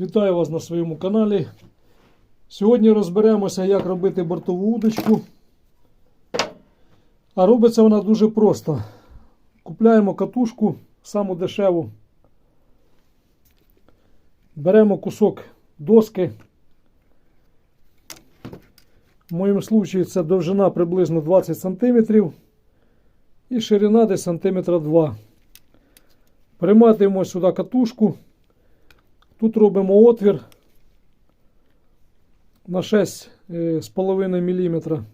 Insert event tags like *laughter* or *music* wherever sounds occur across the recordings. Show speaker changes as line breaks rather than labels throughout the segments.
Вітаю вас на своєму каналі. Сьогодні розберемося, як робити бортову удочку. А робиться вона дуже просто. Купляємо катушку, саму дешеву. Беремо кусок доски. В моєму случаї це довжина приблизно 20 см і ширина десь сантиметра 2 Приматуємо сюди катушку. Тут робимо отвір на 6,5 мм.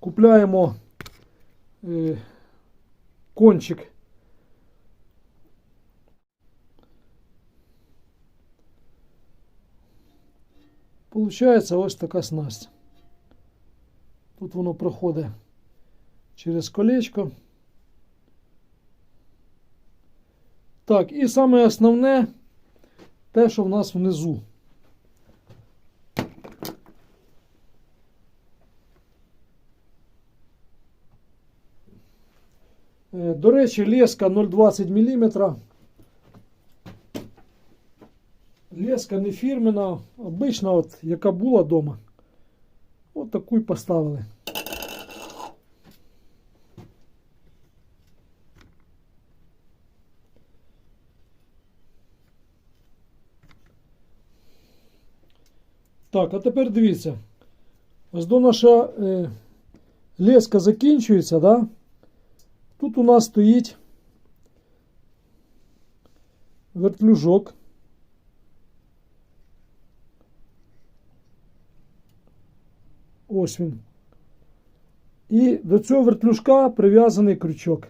Купляємо е, кончик. Получається ось така снасть. Тут воно проходить через колечко. Так, і саме основне те, що в нас внизу. Е, До речі, леска 0,20 мм. Леска не фірмена, обична, от, яка була вдома. От таку й поставили. Так, а тепер дивіться. Ось до наша е, леска закінчується, да? Тут у нас стоїть вертлюжок. Ось він. І до цього вертлюжка прив'язаний крючок.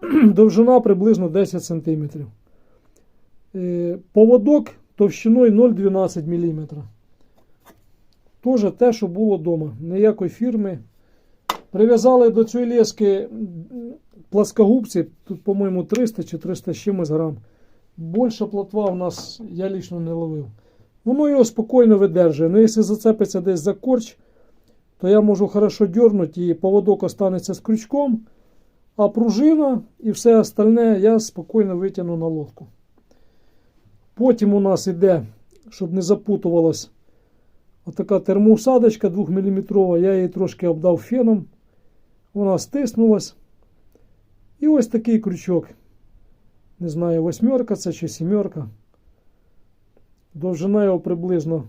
*clears throat* Довжина приблизно 10 см. Е, Поводок товщиною 0,12 мм. Тоже те, що було вдома. Ніякої фірми. Прив'язали до цієї лески пласкогубці, тут, по-моєму, 300 чи 300 з чимось грам. Більша плотва у нас я лічно не ловив. Воно його спокійно видержує. Ну, якщо зацепиться десь за корч, то я можу хорошо дернути і поводок останеться з крючком, а пружина і все остальне я спокійно витягну на лодку. Потім у нас іде, щоб не запутувалось, отака термоусадочка 2 мм. Я її трошки обдав феном. Вона стиснулась. І ось такий крючок. Не знаю, восьмерка це чи сімерка. Довжина його приблизно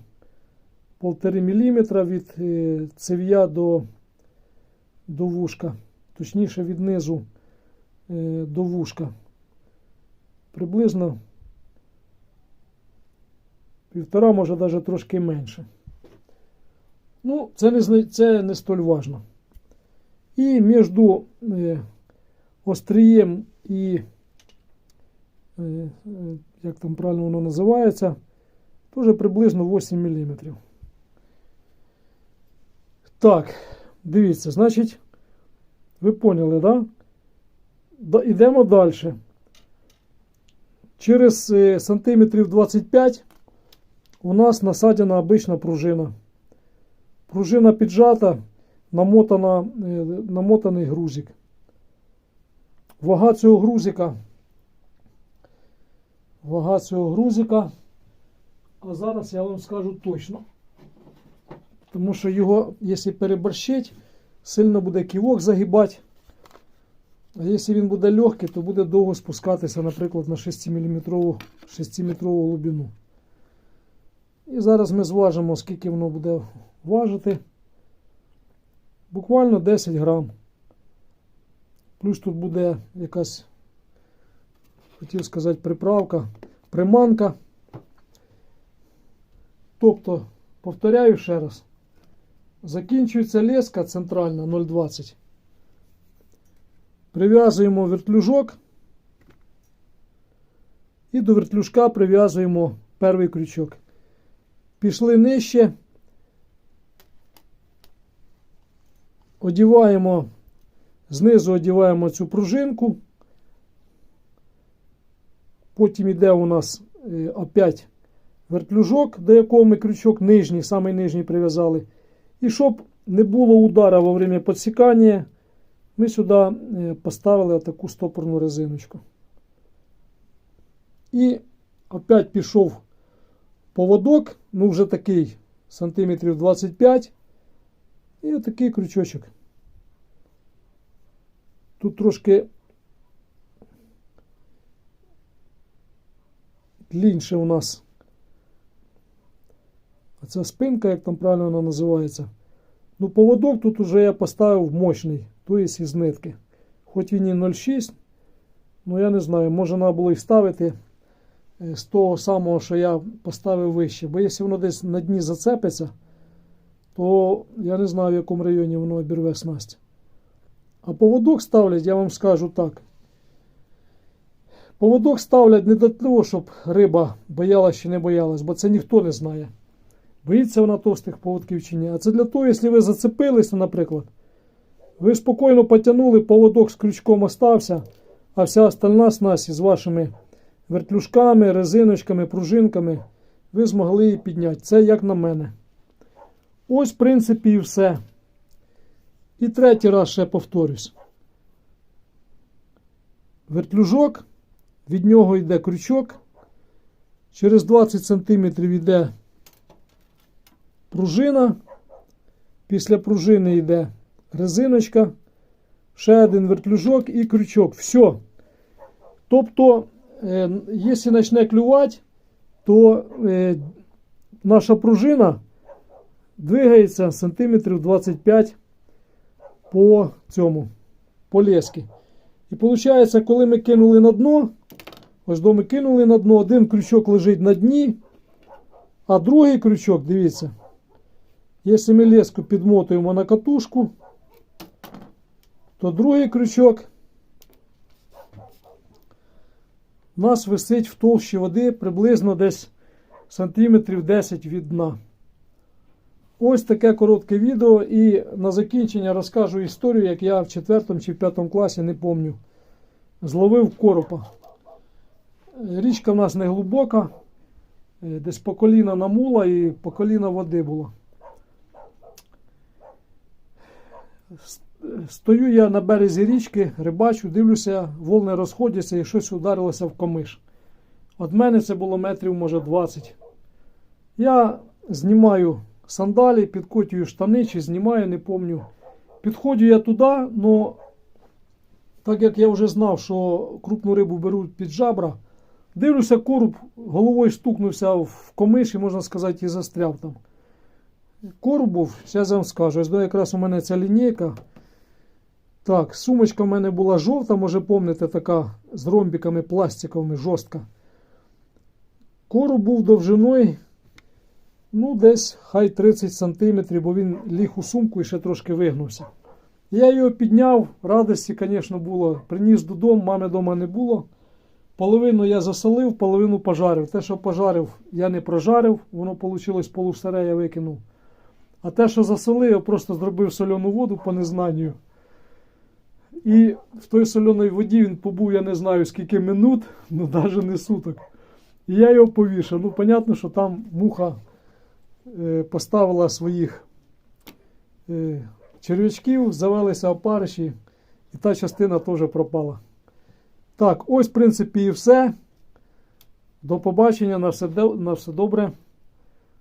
1,5 мм від е, цев'я до, до вушка. Точніше від низу е, до вушка. Приблизно півтора, може навіть трошки менше. Ну, це не, це не столь важно. І між е, острієм і, е, е, як там правильно воно називається, теж приблизно 8 мм. Так, дивіться, значить, ви поняли, да? Да, Ідемо далі. Через е, сантиметрів 25 у нас насадена обична пружина. Пружина піджата, намотана, е, намотаний грузик. Вага цього грузика. Вага цього грузика. А зараз я вам скажу точно. Тому що його, якщо переборщить, сильно буде ківок загибати. А якщо він буде легкий, то буде довго спускатися, наприклад, на 6-мм 6 глибину. І зараз ми зважимо, скільки воно буде важити. Буквально 10 грам. Плюс тут буде якась, хотів сказати, приправка, приманка. Тобто, повторяю ще раз, закінчується леска центральна 0,20. Прив'язуємо вертлюжок і до вертлюжка прив'язуємо перший крючок. Пішли нижче, одіваємо, знизу одіваємо цю пружинку. Потім йде у нас е, опять вертлюжок, до якого ми крючок нижній, самий нижній прив'язали. І щоб не було удара во время підсікання, ми сюди е, поставили таку стопорну резиночку. І опять пішов поводок, ну вже такий сантиметрів 25. І отакий крючочок. Тут трошки длінше у нас. А ця спинка, як там правильно вона називається. Ну, поводок тут уже я поставив мощний, то є із нитки. Хоч він і 0,6, ну я не знаю, може треба було і вставити е, з того самого, що я поставив вище. Бо якщо воно десь на дні зацепиться, то я не знаю, в якому районі воно обірве снасть. А поводок ставлять, я вам скажу так. Поводок ставлять не для того, щоб риба боялась чи не боялась, бо це ніхто не знає. Боїться вона товстих поводків чи ні. А це для того, якщо ви зацепилися, наприклад, ви спокійно потягнули, поводок з крючком остався, а вся остальна снасть з вашими вертлюжками, резиночками, пружинками, ви змогли її підняти. Це як на мене. Ось, в принципі, і все. І третій раз ще повторюсь. Вертлюжок, від нього йде крючок, через 20 см йде пружина. Після пружини йде резиночка, ще один вертлюжок і крючок. Все. Тобто, е, якщо почне клювати, то е, наша пружина двигається сантиметрів 25 по цьому, по лески. І виходить, коли ми кинули на дно, ось до ми кинули на дно, один крючок лежить на дні, а другий крючок, дивіться, якщо ми леску підмотуємо на катушку, то другий крючок у нас висить в толщі води приблизно десь сантиметрів 10 від дна. Ось таке коротке відео. І на закінчення розкажу історію, як я в 4 чи в 5 класі, не пам'ятаю, зловив коропа. Річка в нас не глибока, е, десь по коліна намула і по коліна води було. Стою я на березі річки, рибачу, дивлюся, волни розходяться і щось ударилося в комиш. От мене це було метрів, може, 20. Я знімаю сандалі, підкотюю штани чи знімаю, не помню. Підходжу я туди, але так як я вже знав, що крупну рибу беруть під жабра, дивлюся, короб головою стукнувся в комиш і, можна сказати, і застряв там. Короб був, зараз вам скажу. Ось якраз у мене ця лінійка. Так, сумочка в мене була жовта, може пам'ятаєте, така з ромбиками пластиковими, жорстка. Короб був довжиною, ну, десь хай 30 см, бо він ліг у сумку і ще трошки вигнувся. Я його підняв, радості, звісно, було. Приніс додому, мами вдома не було. Половину я засолив, половину пожарив. Те, що пожарив, я не прожарив, воно вийшло полусаре, я викинув. А те, що засолив, я просто зробив соляну воду по незнанню. І в той соленій воді він побув, я не знаю скільки минут, ну навіть не суток. І я його повішав. Ну, понятно, що там муха поставила своїх е, черв'ячків, завелися опариші, і та частина теж пропала. Так, ось, в принципі, і все. До побачення. На все, на все добре.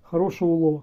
Хорошого улова.